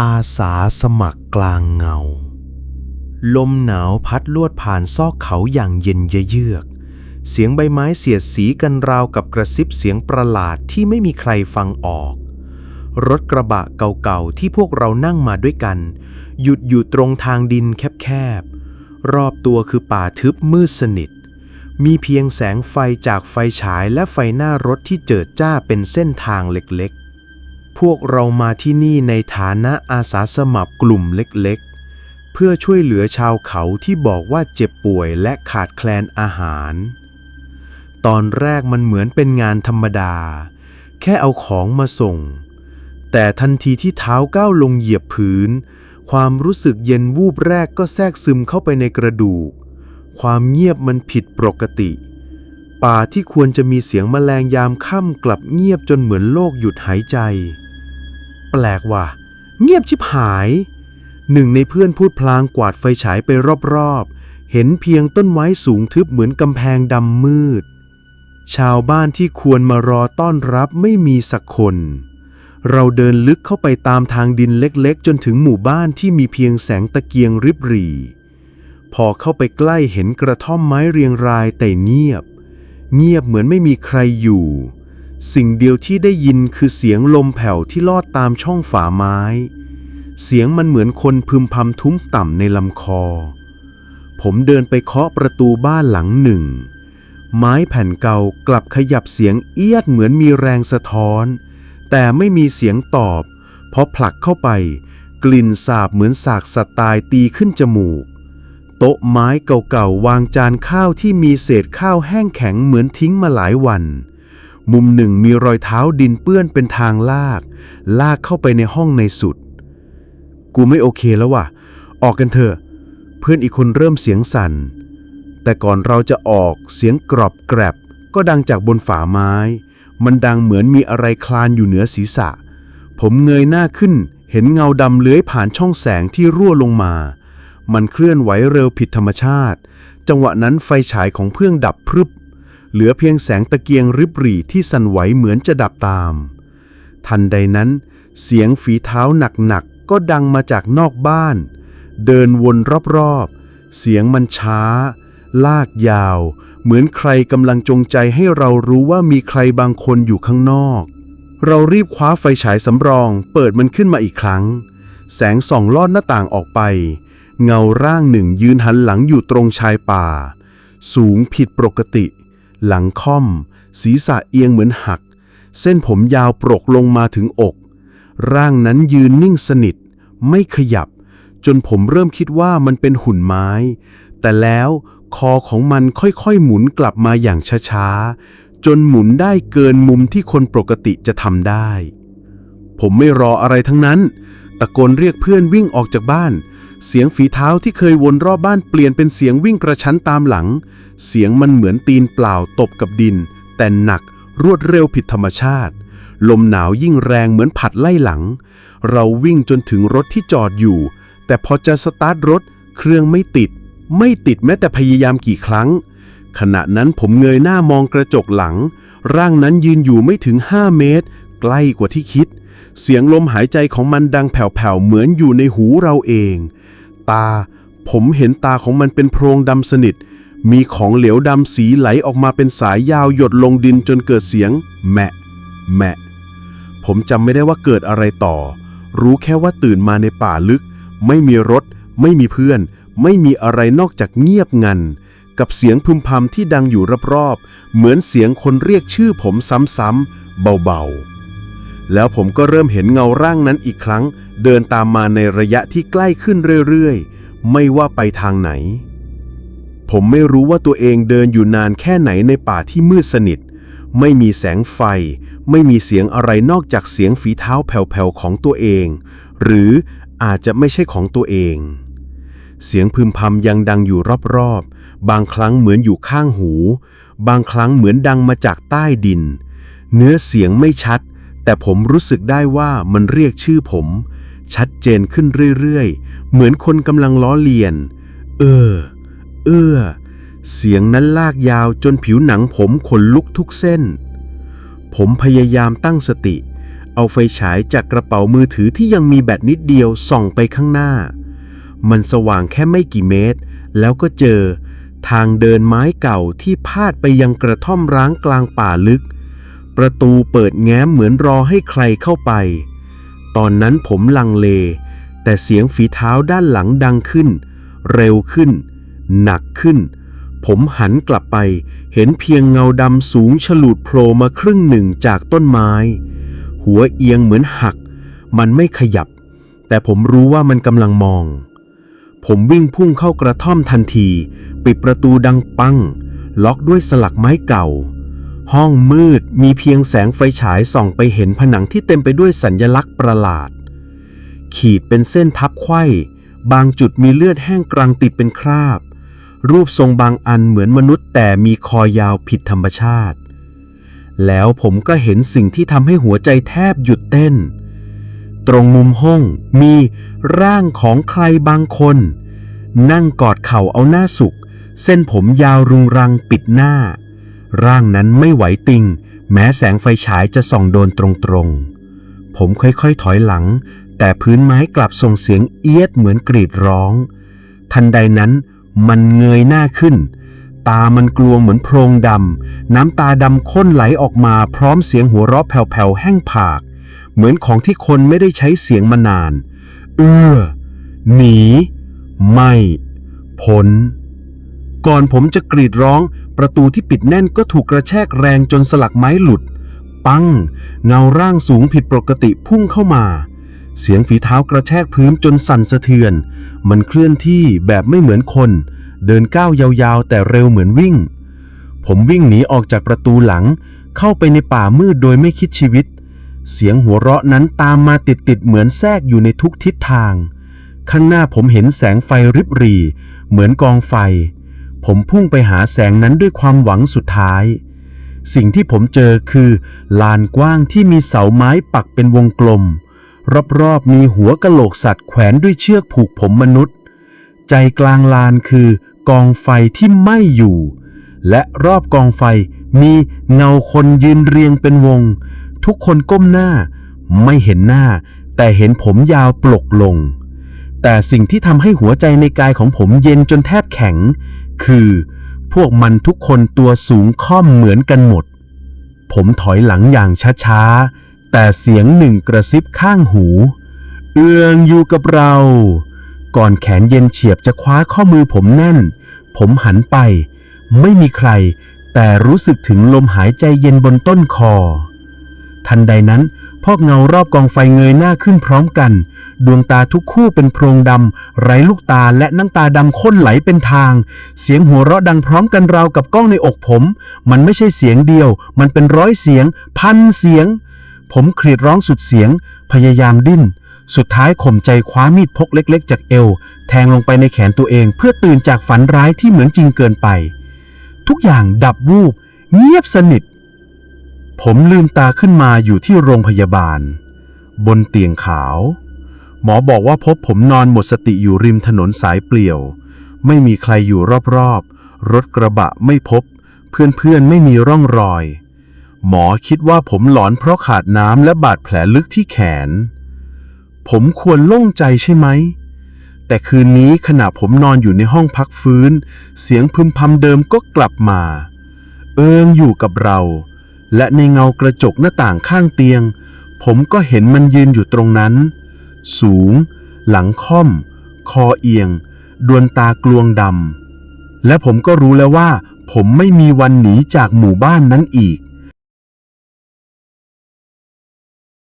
อาสาสมัครกลางเงา ลมหนาวพัดลวดผ่านซอกเขาอย่างเย็นเยือก เสียงใบไม้เสียดสีกันราวกับกระซิบเสียงประหลาดที่ไม่มีใครฟังออก รถกระบะเก่าๆที่พวกเรานั่งมาด้วยกัน หยุดอยู่ตรงทางดินแคบๆ รอบตัวคือป่าทึบมืดสนิท มีเพียงแสงไฟจากไฟฉายและไฟหน้ารถที่เจิดจ้าเป็นเส้นทางเล็กๆ พวกเรามาที่นี่ในฐานะอาสาสมัครกลุ่มเล็กๆ เพื่อช่วยเหลือชาวเขาที่บอกว่าเจ็บป่วยและขาดแคลนอาหาร ตอนแรกมันเหมือนเป็นงานธรรมดา แค่เอาของมาส่ง แต่ทันทีที่เท้าก้าวลงเหยียบพื้น ความรู้สึกเย็นวูบแรกก็แทรกซึมเข้าไปในกระดูก ความเงียบมันผิดปกติ ป่าที่ควรจะมีเสียงแมลงยามค่ำกลับเงียบจนเหมือนโลกหยุดหายใจ ปลกว่ะ เงียบชิบหาย หนึ่งในเพื่อนพูดพลางกวาดไฟฉายไปรอบๆ เห็นเพียงต้นไม้สูงทึบเหมือนกำแพงดำมืด ชาวบ้านที่ควรมารอต้อนรับไม่มีสักคน เราเดินลึกเข้าไปตามทางดินเล็กๆ จนถึงหมู่บ้านที่มีเพียงแสงตะเกียงริบหรี่พอเข้าไปใกล้เห็นกระท่อมไม้เรียงรายแต่เงียบ เงียบเหมือนไม่มีใครอยู่ สิ่งเดียวที่ได้ยินคือเสียงลมแผ่วที่ลอดตามช่องฝาไม้ เสียงมันเหมือนคนพึมพำทุ้มต่ำในลำคอ ผมเดินไปเคาะประตูบ้านหลังหนึ่ง ไม้แผ่นเก่ากลับขยับเสียงเอียดเหมือนมีแรงสะท้อน แต่ไม่มีเสียงตอบเพราะผลักเข้าไป กลิ่นสาบเหมือนสากสัตว์ตายตีขึ้นจมูก โต๊ะไม้เก่าๆวางจานข้าวที่มีเศษข้าวแห้งแข็งเหมือนทิ้งมาหลายวัน มุมหนึ่งมีรอยเท้าดินเปื้อนเป็นทางลาก ลากเข้าไปในห้องในสุด กูไม่โอเคแล้วว่ะ ออกกันเถอะ เพื่อนอีกคนเริ่มเสียงสั่น แต่ก่อนเราจะออกเสียงกรอบแกรบ ก็ดังจากบนฝาไม้ มันดังเหมือนมีอะไรคลานอยู่เหนือศีรษะ ผมเงยหน้าขึ้น เห็นเงาดำเลื้อยผ่านช่องแสงที่รั่วลงมา มันเคลื่อนไหวเร็วผิดธรรมชาติ จังหวะนั้นไฟฉายของเพื่องดับพรึบ เหลือเพียงแสงตะเกียงริบหรี่ที่สั่นไหวเหมือนจะดับตาม ทันใดนั้น เสียงฝีเท้าหนักๆก็ดังมาจากนอกบ้าน เดินวนรอบๆ เสียงมันช้า ลากยาว เหมือนใครกำลังจงใจให้เรารู้ว่ามีใครบางคนอยู่ข้างนอก เรารีบคว้าไฟฉายสำรอง เปิดมันขึ้นมาอีกครั้ง แสงส่องลอดหน้าต่างออกไป เงาร่างหนึ่งยืนหันหลังอยู่ตรงชายป่า สูงผิดปกติ หลังค่อม ศีรษะเอียงเหมือนหัก เส้นผมยาวปรกลงมาถึงอก ร่างนั้นยืนนิ่งสนิท ไม่ขยับ จนผมเริ่มคิดว่ามันเป็นหุ่นไม้ แต่แล้วคอของมันค่อยๆหมุนกลับมาอย่างช้าๆ จนหมุนได้เกินมุมที่คนปกติจะทำได้ ผมไม่รออะไรทั้งนั้น ตะโกนเรียกเพื่อนวิ่งออกจากบ้าน เสียงฝีเท้าที่เคยวนรอบบ้านเปลี่ยนเป็นเสียงวิ่งกระชั้นตามหลัง เสียงมันเหมือนตีนเปล่าตบกับดิน แต่หนักรวดเร็วผิดธรรมชาติ ลมหนาวยิ่งแรงเหมือนผัดไล่หลัง เราวิ่งจนถึงรถที่จอดอยู่ แต่พอจะสตาร์ทรถ เครื่องไม่ติด ไม่ติดแม้แต่พยายามกี่ครั้ง ขณะนั้นผมเงยหน้ามองกระจกหลัง ร่างนั้นยืนอยู่ไม่ถึง 5 เมตร ใกล้กว่าที่คิด เสียงลมหายใจของมันดังแผ่วๆ เหมือนอยู่ในหูเราเอง ตา ผมเห็นตาของมันเป็นโพรงดำสนิท มีของเหลวดำสีไหลออกมาเป็นสายยาวหยดลงดินจนเกิดเสียง แมะ แมะ ผมจำไม่ได้ว่าเกิดอะไรต่อ รู้แค่ว่าตื่นมาในป่าลึก ไม่มีรถ ไม่มีเพื่อน ไม่มีอะไรนอกจากเงียบงันกับเสียงพึมพำที่ดังอยู่รอบๆ เหมือนเสียงคนเรียกชื่อผมซ้ำๆเบาๆ แล้วผมก็เริ่มเห็นเงาร่างนั้นอีกครั้ง เดินตามมาในระยะที่ใกล้ขึ้นเรื่อยๆ ไม่ว่าไปทางไหน ผมไม่รู้ว่าตัวเองเดินอยู่นานแค่ไหนในป่าที่มืดสนิท ไม่มีแสงไฟ ไม่มีเสียงอะไรนอกจากเสียงฝีเท้าแผ่วๆของตัวเอง หรืออาจจะไม่ใช่ของตัวเอง เสียงพึมพำยังดังอยู่รอบๆ บางครั้งเหมือนอยู่ข้างหู บางครั้งเหมือนดังมาจากใต้ดิน เนื้อเสียงไม่ชัด แต่ผมรู้สึกได้ว่ามันเรียกชื่อผม ชัดเจนขึ้นเรื่อยๆ เหมือนคนกำลังล้อเลียน เออ เออ เสียงนั้นลากยาวจนผิวหนังผมขนลุกทุกเส้น ผมพยายามตั้งสติ เอาไฟฉายจากกระเป๋ามือถือที่ยังมีแบตนิดเดียวส่องไปข้างหน้า มันสว่างแค่ไม่กี่เมตร แล้วก็เจอ ทางเดินไม้เก่าที่พาดไปยังกระท่อมร้างกลางป่าลึก ประตูเปิดแง้มเหมือนรอให้ใครเข้าไป ตอนนั้นผมลังเล แต่เสียงฝีเท้าด้านหลังดังขึ้น เร็วขึ้น หนักขึ้น ผมหันกลับไป เห็นเพียงเงาดำสูงฉลูดโผล่มาครึ่งหนึ่งจากต้นไม้ หัวเอียงเหมือนหัก มันไม่ขยับ แต่ผมรู้ว่ามันกำลังมอง ผมวิ่งพุ่งเข้ากระท่อมทันที ปิดประตูดังปัง ล็อกด้วยสลักไม้เก่า ห้องมืดมีเพียงแสงไฟฉายส่องไปเห็นผนังที่เต็มไปด้วยสัญลักษณ์ประหลาด ขีดเป็นเส้นทับไขว้บางจุดมีเลือดแห้งกรังติดเป็นคราบ รูปทรงบางอันเหมือนมนุษย์แต่มีคอยาวผิดธรรมชาติ แล้วผมก็เห็นสิ่งที่ทำให้หัวใจแทบหยุดเต้น ตรงมุมห้องมีร่างของใครบางคน นั่งกอดเข่าเอาหน้าสุก เส้นผมยาวรุงรังปิดหน้า ร่างนั้นไม่ไหวติง แม้แสงไฟฉายจะส่องโดนตรงๆ ผมค่อยๆถอยหลัง แต่พื้นไม้กลับส่งเสียงเอียดเหมือนกรีดร้อง ทันใดนั้นมันเงยหน้าขึ้น ตามันกลวงเหมือนโพรงดำ น้ำตาดำข้นไหลออกมาพร้อมเสียงหัวเราะแผ่วๆแห้งผาก เหมือนของที่คนไม่ได้ใช้เสียงมานาน เอื้อ หนี ไม่ พ้น ก่อนผมจะกรีดร้อง ประตูที่ปิดแน่นก็ถูกกระแทกแรงจนสลักไม้หลุด ปัง เงาร่างสูงผิดปกติพุ่งเข้ามา เสียงฝีเท้ากระแทกพื้นจนสั่นสะเทือน มันเคลื่อนที่แบบไม่เหมือนคน เดินก้าวยาวๆ แต่เร็วเหมือนวิ่ง ผมวิ่งหนีออกจากประตูหลัง เข้าไปในป่ามืดโดยไม่คิดชีวิต เสียงหัวเราะนั้นตามมาติดๆเหมือนแทรกอยู่ในทุกทิศทาง ข้างหน้าผมเห็นแสงไฟริบหรี่เหมือนกองไฟ ผมพุ่งไปหาแสงนั้นด้วยความหวังสุดท้าย สิ่งที่ผมเจอคือ ลานกว้างที่มีเสาไม้ปักเป็นวงกลม รอบๆมีหัวกะโหลกสัตว์แขวนด้วยเชือกผูกผมมนุษย์ ใจกลางลานคือกองไฟที่ไหม้อยู่ และรอบกองไฟมีเงาคนยืนเรียงเป็นวง ทุกคนก้มหน้า ไม่เห็นหน้า แต่เห็นผมยาวปลกลง แต่สิ่งที่ทำให้หัวใจในกายของผมเย็นจนแทบแข็ง คือพวกมันทุกคนตัวสูงค่อมเหมือนกันหมด ผมถอยหลังอย่างช้าๆ แต่เสียงหนึ่งกระซิบข้างหู เอืองอยู่กับเรา ก่อนแขนเย็นเฉียบจะคว้าข้อมือผมแน่น ผมหันไป ไม่มีใคร แต่รู้สึกถึงลมหายใจเย็นบนต้นคอ ทันใดนั้น พอกเงารอบกองไฟเงยหน้าขึ้นพร้อมกัน ดวงตาทุกคู่เป็นโพรงดำ ไร้ลูกตาและน้ำตาดำข้นไหลเป็นทาง เสียงหัวเราะดังพร้อมกันราวกับกล้องในอกผม มันไม่ใช่เสียงเดียว มันเป็นร้อยเสียง พันเสียง ผมกรีดร้องสุดเสียง พยายามดิ้น สุดท้ายข่มใจคว้ามีดพกเล็ก ๆ จากเอว แทงลงไปในแขนตัวเอง เพื่อตื่นจากฝันร้ายที่เหมือนจริงเกินไป ทุกอย่างดับวูบ เงียบสนิท ผมลืมตาขึ้นมาอยู่ที่โรงพยาบาล บนเตียงขาว หมอบอกว่าพบผมนอนหมดสติอยู่ริมถนนสายเปลี่ยว ไม่มีใครอยู่รอบๆ รถกระบะไม่พบ เพื่อนๆไม่มีร่องรอย หมอคิดว่าผมหลอนเพราะขาดน้ำและบาดแผลลึกที่แขน ผมควรโล่งใจใช่ไหม แต่คืนนี้ขณะผมนอนอยู่ในห้องพักฟื้น เสียงพึมพำเดิมก็กลับมา เอิงอยู่กับเรา และในเงากระจกหน้าต่างข้างเตียง ผมก็เห็นมันยืนอยู่ตรงนั้น สูง หลังค่อม คอเอียง ดวงตากลวงดำและผมก็รู้แล้วว่า ผมไม่มีวันหนีจากหมู่บ้านนั้นอีก